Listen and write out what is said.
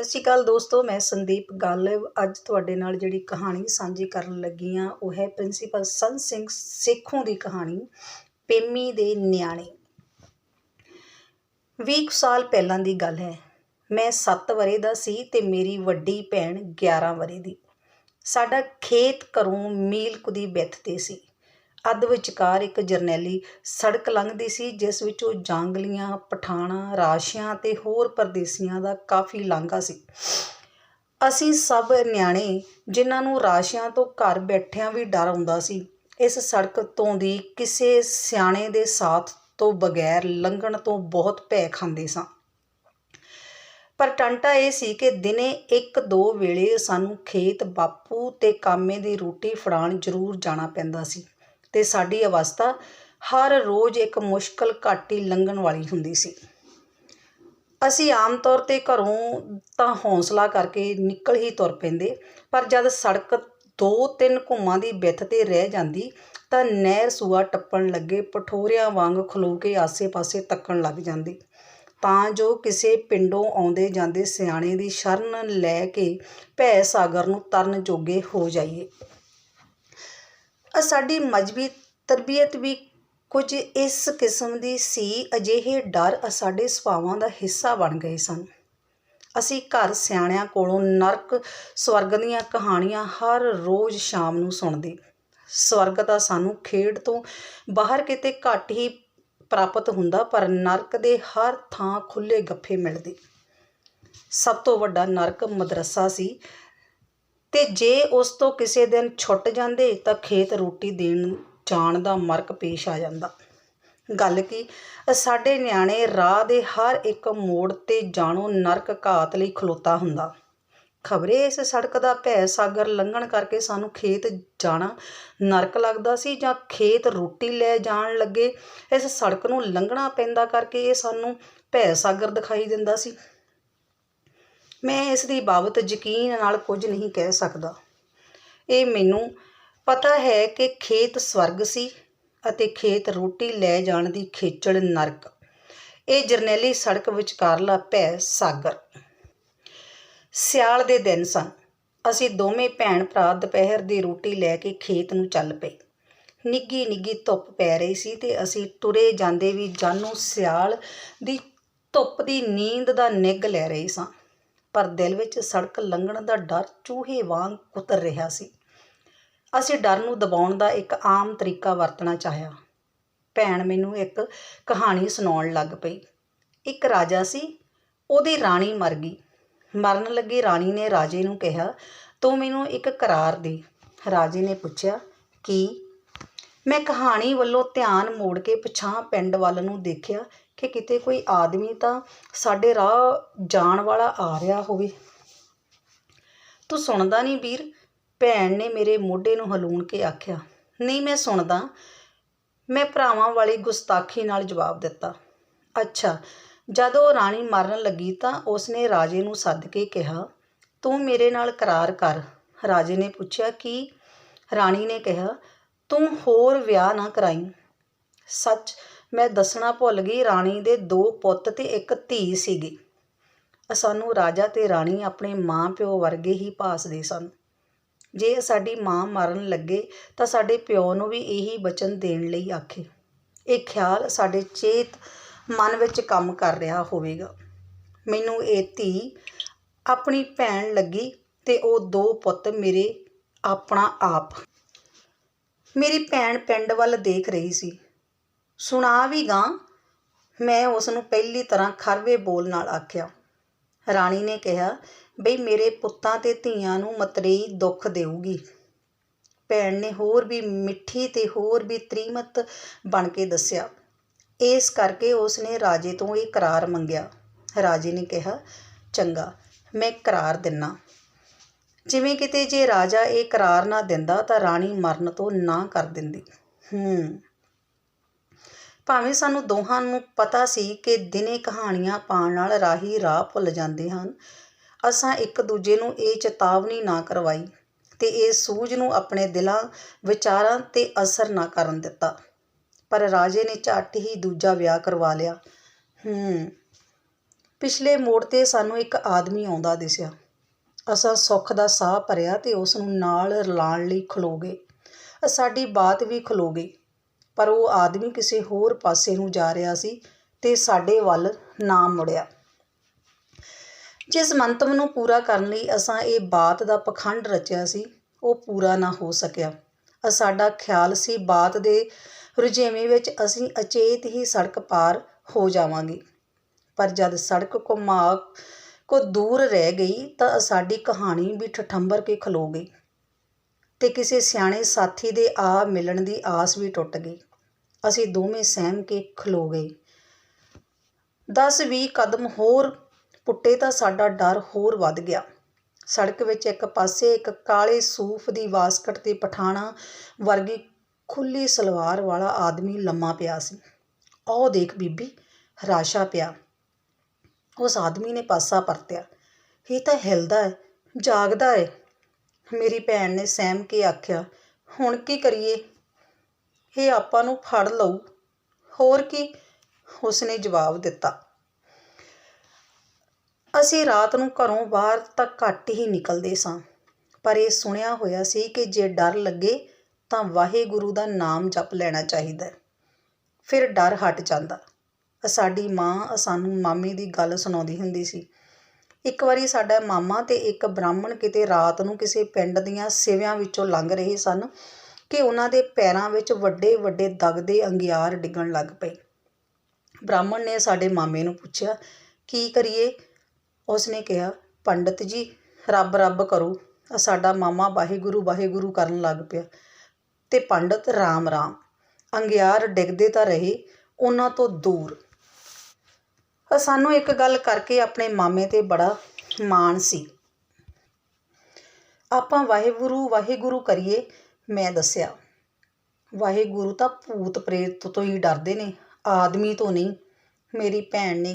ਸਤਿ ਸ਼੍ਰੀ ਅਕਾਲ ਦੋਸਤੋ, ਮੈਂ ਸੰਦੀਪ ਗਾਲਵ। ਅੱਜ ਤੁਹਾਡੇ ਨਾਲ ਜਿਹੜੀ ਕਹਾਣੀ ਸਾਂਝੀ ਕਰਨ ਲੱਗੀ ਹਾਂ, ਉਹ ਹੈ ਪ੍ਰਿੰਸੀਪਲ ਸੰਤ ਸਿੰਘ ਸੇਖੋਂ ਦੀ ਕਹਾਣੀ, ਪੇਮੀ ਦੇ ਨਿਆਣੇ। 20 ਕੁ ਸਾਲ ਪਹਿਲਾਂ ਦੀ ਗੱਲ ਹੈ। ਮੈਂ 7 ਵਰੇ ਦਾ ਸੀ ਤੇ ਮੇਰੀ ਵੱਡੀ ਭੈਣ 11 ਵਰੇ ਦੀ। ਸਾਡਾ ਖੇਤ ਘਰੋਂ ਮੀਲ ਕੁ ਦੀ ਬਿੱਥ ਤੇ ਸੀ। ਅੱਧ ਵਿਚਕਾਰ ਇੱਕ ਜਰਨੈਲੀ ਸੜਕ ਲੰਘਦੀ ਸੀ, ਜਿਸ ਵਿੱਚੋਂ ਜਾਂਗਲੀਆਂ, ਪਠਾਣਾ, ਰਾਸ਼ੀਆਂ ਤੇ ਹੋਰ ਪਰਦੇਸੀਆਂ ਦਾ ਕਾਫੀ ਲਾਂਘਾ ਸੀ। ਅਸੀਂ ਸਭ ਨਿਆਣੇ, ਜਿਨ੍ਹਾਂ ਨੂੰ ਰਾਸ਼ੀਆਂ ਤੋਂ ਘਰ ਬੈਠਿਆਂ ਵੀ ਡਰ ਆਉਂਦਾ ਸੀ, ਇਸ ਸੜਕ ਤੋਂ ਦੀ ਕਿਸੇ ਸਿਆਣੇ ਦੇ ਸਾਥ ਤੋਂ ਬਗੈਰ ਲੰਘਣ ਤੋਂ ਬਹੁਤ ਭੈ ਖਾਂਦੇ ਸਾਂ। ਪਰ ਟੰਟਾ ਇਹ ਸੀ ਕਿ ਦਿਨੇ ਇੱਕ ਦੋ ਵੇਲੇ ਸਾਨੂੰ ਖੇਤ ਬਾਪੂ ਤੇ ਕਾਮੇ ਦੀ ਰੋਟੀ ਫੜਾਉਣ ਜ਼ਰੂਰ ਜਾਣਾ ਪੈਂਦਾ ਸੀ। ਤੇ ਸਾਡੀ ਅਵਸਥਾ ਹਰ ਰੋਜ਼ ਇੱਕ ਮੁਸ਼ਕਲ ਘਾਟੀ ਲੰਘਣ ਵਾਲੀ ਹੁੰਦੀ ਸੀ। ਅਸੀਂ ਆਮ ਤੌਰ ਤੇ ਘਰੋਂ ਤਾਂ ਹੌਸਲਾ ਕਰਕੇ ਨਿਕਲ ਹੀ ਤੁਰ ਪੈਂਦੇ, ਪਰ ਜਦ ਸੜਕ ਦੋ ਤਿੰਨ ਘੁੰਮਾਂ ਦੀ ਵਿੱਥ ਤੇ ਰਹਿ ਜਾਂਦੀ, ਤਾਂ ਨਹਿਰ ਸੂਆ ਟੱਪਣ ਲੱਗੇ ਪਠੋਰਿਆਂ ਵਾਂਗ ਖਲੋ ਕੇ ਆਸੇ-ਪਾਸੇ ਤੱਕਣ ਲੱਗ ਜਾਂਦੀ। ਤਾਂ ਜੋ ਕਿਸੇ ਪਿੰਡੋਂ ਆਉਂਦੇ ਜਾਂਦੇ ਸਿਆਣੇ ਦੀ ਸ਼ਰਨ ਲੈ ਕੇ ਭੈ ਸਾਗਰ ਨੂੰ ਤਰਨ ਜੋਗੇ ਹੋ ਜਾਈਏ। ਸਾਡੀ ਮਜਬੀ ਤਰਬੀਅਤ ਵੀ ਕੁਝ ਇਸ ਕਿਸਮ ਦੀ ਸੀ, ਅਜਿਹੇ ਡਰ ਸਾਡੇ ਸੁਭਾਵਾਂ ਦਾ ਹਿੱਸਾ ਬਣ ਗਏ ਸਨ। ਅਸੀਂ ਘਰ ਸਿਆਣਿਆਂ ਕੋਲੋਂ ਨਰਕ ਸਵਰਗ ਦੀਆਂ ਕਹਾਣੀਆਂ ਹਰ ਰੋਜ਼ ਸ਼ਾਮ ਨੂੰ ਸੁਣਦੇ। ਸਵਰਗ ਤਾਂ ਸਾਨੂੰ ਖੇਡ ਤੋਂ ਬਾਹਰ ਕਿਤੇ ਘੱਟ ਹੀ ਪ੍ਰਾਪਤ ਹੁੰਦਾ, ਪਰ ਨਰਕ ਦੇ ਹਰ ਥਾਂ ਖੁੱਲੇ ਗੱਫੇ ਮਿਲਦੇ। ਸਭ ਤੋਂ ਵੱਡਾ ਨਰਕ ਮਦਰਸਾ ਸੀ। ਤੇ ਜੇ ਉਸ ਤੋਂ ਕਿਸੇ ਦਿਨ ਛੁੱਟ ਜਾਂਦੇ ਤਾਂ ਖੇਤ ਰੋਟੀ ਦੇਣ ਜਾਣ ਦਾ ਮਰਕ ਪੇਸ਼ ਆ ਜਾਂਦਾ। ਗੱਲ ਕੀ, ਸਾਡੇ ਨਿਆਣੇ ਰਾਹ ਦੇ ਹਰ ਇੱਕ ਮੋੜ ਤੇ ਜਾਣੋ ਨਰਕ ਘਾਤ ਲਈ ਖਲੋਤਾ ਹੁੰਦਾ। ਖਬਰੇ ਇਸ ਸੜਕ ਦਾ ਭੈ ਸਾਗਰ ਲੰਘਣ ਕਰਕੇ ਸਾਨੂੰ ਖੇਤ ਜਾਣਾ ਨਰਕ ਲੱਗਦਾ ਸੀ ਜਾਂ ਖੇਤ ਰੋਟੀ ਲੈ ਜਾਣ ਲੱਗੇ, ਇਸ ਸੜਕ ਨੂੰ ਲੰਘਣਾ ਪੈਂਦਾ ਕਰਕੇ ਇਹ ਸਾਨੂੰ ਭੈ ਸਾਗਰ ਦਿਖਾਈ ਦਿੰਦਾ ਸੀ। ਮੈਂ ਇਸ ਦੀ ਬਾਬਤ ਯਕੀਨ ਨਾਲ ਕੁਝ ਨਹੀਂ ਕਹਿ ਸਕਦਾ। ਇਹ ਮੈਨੂੰ ਪਤਾ ਹੈ ਕਿ ਖੇਤ ਸਵਰਗ ਸੀ ਅਤੇ ਖੇਤ ਰੋਟੀ ਲੈ ਜਾਣ ਦੀ ਖੇਚਲ ਨਰਕ। ਇਹ ਜਰਨੈਲੀ ਸੜਕ ਵਿਚਕਾਰਲਾ ਭੈ ਸਾਗਰ। ਸਿਆਲ ਦੇ ਦਿਨ ਸਨ। ਅਸੀਂ ਦੋਵੇਂ ਭੈਣ ਭਰਾ ਦੁਪਹਿਰ ਦੀ ਰੋਟੀ ਲੈ ਕੇ ਖੇਤ ਨੂੰ ਚੱਲ ਪਏ। ਨਿੱਗੀ ਨਿੱਗੀ ਧੁੱਪ ਪੈ ਰਹੀ ਸੀ ਤੇ ਅਸੀਂ ਤੁਰੇ ਜਾਂਦੇ ਵੀ ਜਾਨੂ ਸਿਆਲ ਦੀ ਧੁੱਪ ਦੀ ਨੀਂਦ ਦਾ ਨਿੱਘ ਲੈ ਰਹੇ ਸਾਂ। ਪਰ ਦਿਲ ਵਿੱਚ ਸੜਕ ਲੰਘਣ ਦਾ ਡਰ ਚੂਹੇ ਵਾਂਗ ਕੁਤਰ ਰਿਹਾ ਸੀ। ਅਸੀਂ ਡਰ ਨੂੰ ਦਬਾਉਣ ਦਾ ਇੱਕ ਆਮ ਤਰੀਕਾ ਵਰਤਣਾ ਚਾਹਿਆ। ਭੈਣ ਮੈਨੂੰ ਇੱਕ ਕਹਾਣੀ ਸੁਣਾਉਣ ਲੱਗ ਪਈ। ਇੱਕ ਰਾਜਾ ਸੀ, ਉਹਦੀ ਰਾਣੀ ਮਰ ਗਈ। ਮਰਨ ਲੱਗੀ ਰਾਣੀ ਨੇ ਰਾਜੇ ਨੂੰ ਕਿਹਾ, ਤੂੰ ਮੈਨੂੰ ਇੱਕ ਕਰਾਰ ਦੇ। ਰਾਜੇ ਨੇ ਪੁੱਛਿਆ, ਕਿ? ਮੈਂ ਕਹਾਣੀ ਵੱਲੋਂ ਧਿਆਨ ਮੋੜ ਕੇ ਪਛਾਂ ਪਿੰਡ ਵੱਲ ਨੂੰ ਦੇਖਿਆ ਕਿ ਕਿਤੇ ਕੋਈ ਆਦਮੀ ਤਾਂ ਸਾਡੇ ਰਾਹ ਜਾਣ ਵਾਲਾ ਆ ਰਿਹਾ ਹੋਵੇ। ਤੂੰ ਸੁਣਦਾ ਨਹੀਂ ਵੀਰ? ਭੈਣ ਨੇ ਮੇਰੇ ਮੋਢੇ ਨੂੰ ਹਲੂਣ ਕੇ ਆਖਿਆ। ਨਹੀਂ, ਮੈਂ ਸੁਣਦਾ। ਮੈਂ ਭਰਾਵਾਂ ਵਾਲੀ ਗੁਸਤਾਖੀ ਨਾਲ ਜਵਾਬ ਦਿੱਤਾ। ਅੱਛਾ, ਜਦੋਂ ਰਾਣੀ ਮਰਨ ਲੱਗੀ ਤਾਂ ਉਸਨੇ ਰਾਜੇ ਨੂੰ ਸੱਦ ਕੇ ਕਿਹਾ, ਤੂੰ ਮੇਰੇ ਨਾਲ ਕਰਾਰ ਕਰ। ਰਾਜੇ ਨੇ ਪੁੱਛਿਆ, ਕਿ? ਰਾਣੀ ਨੇ ਕਿਹਾ ਤੂੰ ਹੋਰ ਵਿਆਹ ਨਾ ਕਰਾਈ। ਸੱਚ, ਮੈਂ ਦੱਸਣਾ ਭੁੱਲ ਗਈ, ਰਾਣੀ ਦੇ ਦੋ ਪੁੱਤ ਤੇ ਇੱਕ ਧੀ ਸੀਗੀ। ਸਾਨੂੰ ਰਾਜਾ ਤੇ ਰਾਣੀ ਆਪਣੇ ਮਾਂ ਪਿਓ ਵਰਗੇ ਹੀ ਭਾਸਦੇ ਸਨ। ਜੇ ਸਾਡੀ ਮਾਂ ਮਰਨ ਲੱਗੇ, ਤਾਂ ਸਾਡੇ ਪਿਓ ਨੂੰ ਵੀ ਇਹੀ ਬਚਨ ਦੇਣ ਲਈ ਆਖੇ। ਇਹ ਖਿਆਲ ਸਾਡੇ ਚੇਤ ਮਨ ਵਿੱਚ ਕੰਮ ਕਰ ਰਿਹਾ ਹੋਵੇਗਾ। ਮੈਨੂੰ ਇਹ ਧੀ ਆਪਣੀ ਭੈਣ ਲੱਗੀ ਤੇ ਉਹ ਦੋ ਪੁੱਤ ਮੇਰੇ ਆਪਣਾ ਆਪ। ਮੇਰੀ ਭੈਣ ਪਿੰਡ ਵੱਲ ਦੇਖ ਰਹੀ ਸੀ। ਸੁਣਾ ਵੀ ਗਾਂ, ਮੈਂ ਉਸ ਨੂੰ ਪਹਿਲੀ ਤਰ੍ਹਾਂ ਖਰਵੇ ਬੋਲ ਨਾਲ ਆਖਿਆ। ਰਾਣੀ ਨੇ ਕਿਹਾ, ਬਈ ਮੇਰੇ ਪੁੱਤਾਂ ਤੇ ਧੀਆਂ ਨੂੰ ਮਤਰੇਈ ਦੁੱਖ ਦੇਊਗੀ। ਭੈਣ ਨੇ ਹੋਰ ਵੀ ਮਿੱਠੀ ਤੇ ਹੋਰ ਵੀ ਤ੍ਰੀਮਤ ਬਣ ਕੇ ਦੱਸਿਆ। ਇਸ ਕਰਕੇ ਉਸ ਨੇ ਰਾਜੇ ਤੋਂ ਇਹ ਕਰਾਰ ਮੰਗਿਆ। ਰਾਜੇ ਨੇ ਕਿਹਾ, ਚੰਗਾ, ਮੈਂ ਕਰਾਰ ਦਿੰਨਾ। ਜਿਵੇਂ ਕਿਤੇ ਜੇ ਰਾਜਾ ਇਹ ਕਰਾਰ ਨਾ ਦਿੰਦਾ ਤਾਂ ਰਾਣੀ ਮਰਨ ਤੋਂ ਨਾ ਕਰ ਦਿੰਦੀ। ਹੂੰ। ਭਾਵੇਂ ਸਾਨੂੰ ਦੋਹਾਂ ਨੂੰ ਪਤਾ ਸੀ ਕਿ ਦਿਨੇ ਕਹਾਣੀਆਂ ਪਾਉਣ ਨਾਲ ਰਾਹੀ ਰਾਹ ਭੁੱਲ ਜਾਂਦੇ ਹਨ, ਅਸਾਂ ਇੱਕ ਦੂਜੇ ਨੂੰ ਇਹ ਚੇਤਾਵਨੀ ਨਾ ਕਰਵਾਈ ਤੇ ਇਹ ਸੂਝ ਨੂੰ ਆਪਣੇ ਦਿਲਾਂ, ਵਿਚਾਰਾਂ ਤੇ ਅਸਰ ਨਾ ਕਰਨ ਦਿੱਤਾ। ਪਰ ਰਾਜੇ ਨੇ ਝੱਟ ਹੀ ਦੂਜਾ ਵਿਆਹ ਕਰਵਾ ਲਿਆ। ਹੂੰ। ਪਿਛਲੇ ਮੋੜ ਤੇ ਸਾਨੂੰ ਇੱਕ ਆਦਮੀ ਆਉਂਦਾ ਦਿਸਿਆ। ਅਸਾਂ ਸੁੱਖ ਦਾ ਸਾਹ ਭਰਿਆ ਤੇ ਉਸ ਨੂੰ ਨਾਲ ਰਲਾਉਣ ਲਈ ਖਲੋ ਗਏ। ਸਾਡੀ ਬਾਤ ਵੀ ਖਲੋ ਗਈ। ਪਰ ਉਹ ਆਦਮੀ ਕਿਸੇ ਹੋਰ ਪਾਸੇ ਨੂੰ ਜਾ ਰਿਹਾ ਸੀ ਤੇ ਸਾਡੇ ਵੱਲ ਨਾ ਮੁੜਿਆ। ਜਿਸ ਮੰਤਵ ਨੂੰ ਪੂਰਾ ਕਰਨ ਲਈ ਅਸਾਂ ਇਹ ਬਾਤ ਦਾ ਪਖੰਡ ਰਚਿਆ ਸੀ, ਉਹ ਪੂਰਾ ਨਾ ਹੋ ਸਕਿਆ। ਅ ਸਾਡਾ ਖਿਆਲ ਸੀ ਬਾਤ ਦੇ ਰੁਝੇਵੇਂ ਵਿੱਚ ਅਸੀਂ ਅਚੇਤ ਹੀ ਸੜਕ ਪਾਰ ਹੋ ਜਾਵਾਂਗੇ। ਪਰ ਜਦ ਸੜਕ ਘੁਮਾ ਕੋ ਦੂਰ ਰਹਿ ਗਈ ਤਾਂ ਸਾਡੀ ਕਹਾਣੀ ਵੀ ਠਠੰਬਰ ਕੇ ਖਲੋ ਗਈ ਤੇ ਕਿਸੇ ਸਿਆਣੇ ਸਾਥੀ ਦੇ ਆ ਮਿਲਣ ਦੀ ਆਸ ਵੀ ਟੁੱਟ ਗਈ। ਅਸੀਂ ਦੋਵੇਂ ਸਹਿਮ ਕੇ ਖਲੋ ਗਏ। 10-20 ਕਦਮ ਹੋਰ ਪੁੱਟੇ ਤਾਂ ਸਾਡਾ ਡਰ ਹੋਰ ਵੱਧ ਗਿਆ। ਸੜਕ ਵਿੱਚ ਇੱਕ ਪਾਸੇ ਇੱਕ ਕਾਲੇ ਸੂਫ ਦੀ ਵਾਸਕਟ ਤੇ ਪਠਾਣਾ ਵਰਗੀ ਖੁੱਲੀ ਸਲਵਾਰ ਵਾਲਾ ਆਦਮੀ ਲੰਮਾ ਪਿਆ ਸੀ। ਉਹ ਦੇਖ ਬੀਬੀ ਹਰਾਸ਼ਾ ਪਿਆ। ਉਸ ਆਦਮੀ ਨੇ ਪਾਸਾ ਪਰਤਿਆ। ਇਹ ਤਾਂ ਹਿਲਦਾ ਹੈ, ਜਾਗਦਾ ਹੈ। ਮੇਰੀ ਭੈਣ ਨੇ ਸਹਿਮ ਕੇ ਆਖਿਆ, ਹੁਣ ਕੀ ਕਰੀਏ? ਇਹ ਆਪਾਂ ਨੂੰ ਫੜ ਲਊ। ਹੋਰ ਕੀ? ਉਸਨੇ ਜਵਾਬ ਦਿੱਤਾ। ਅਸੀਂ ਰਾਤ ਨੂੰ ਘਰੋਂ ਬਾਹਰ ਤਾਂ ਘੱਟ ਹੀ ਨਿਕਲਦੇ ਸਾਂ, ਪਰ ਇਹ ਸੁਣਿਆ ਹੋਇਆ ਸੀ ਕਿ ਜੇ ਡਰ ਲੱਗੇ ਤਾਂ ਵਾਹਿਗੁਰੂ ਦਾ ਨਾਮ ਜਪ ਲੈਣਾ ਚਾਹੀਦਾ ਫਿਰ ਡਰ ਹਟ ਜਾਂਦਾ। ਸਾਡੀ ਮਾਂ ਸਾਨੂੰ ਮਾਮੇ ਦੀ ਗੱਲ ਸੁਣਾਉਂਦੀ ਹੁੰਦੀ ਸੀ। ਇੱਕ ਵਾਰੀ ਸਾਡਾ ਮਾਮਾ ਤੇ ਇੱਕ ਬ੍ਰਾਹਮਣ ਕਿਤੇ ਰਾਤ ਨੂੰ ਕਿਸੇ ਪਿੰਡ ਦੀਆਂ ਸਿਵਿਆਂ ਵਿੱਚੋਂ ਲੰਘ ਰਹੇ ਸਨ ਕਿ ਉਹਨਾਂ ਦੇ ਪੈਰਾਂ ਵਿੱਚ ਵੱਡੇ ਵੱਡੇ ਦਗਦੇ ਅੰਗਿਆਰ ਡਿੱਗਣ ਲੱਗ ਪਏ। ਬ੍ਰਾਹਮਣ ਨੇ ਸਾਡੇ ਮਾਮੇ ਨੂੰ ਪੁੱਛਿਆ, ਕੀ ਕਰੀਏ? ਉਸਨੇ ਕਿਹਾ, ਪੰਡਤ ਜੀ, ਰੱਬ ਰੱਬ ਕਰੋ। ਸਾਡਾ ਮਾਮਾ ਵਾਹਿਗੁਰੂ ਵਾਹਿਗੁਰੂ ਕਰਨ ਲੱਗ ਪਿਆ ਤੇ ਪੰਡਤ ਰਾਮ ਰਾਮ ਅੰਗਿਆਰ ਡਿੱਗਦੇ ਤਾਂ ਰਹੇ, ਉਹਨਾਂ ਤੋਂ ਦੂਰ। ਪਰ ਸਾਨੂੰ ਇੱਕ ਗੱਲ ਕਰਕੇ ਆਪਣੇ ਮਾਮੇ ਤੇ ਬੜਾ ਮਾਣ ਸੀ। ਆਪਾਂ ਵਾਹਿਗੁਰੂ ਵਾਹਿਗੁਰੂ ਕਰੀਏ, ਮੈਂ ਦੱਸਿਆ। ਵਾਹਿਗੁਰੂ ਤਾਂ ਭੂਤ ਪ੍ਰੇਤ ਤੋਂ ਹੀ ਡਰਦੇ ਨੇ, ਆਦਮੀ ਤੋਂ ਨਹੀਂ। ਮੇਰੀ ਭੈਣ ਨੇ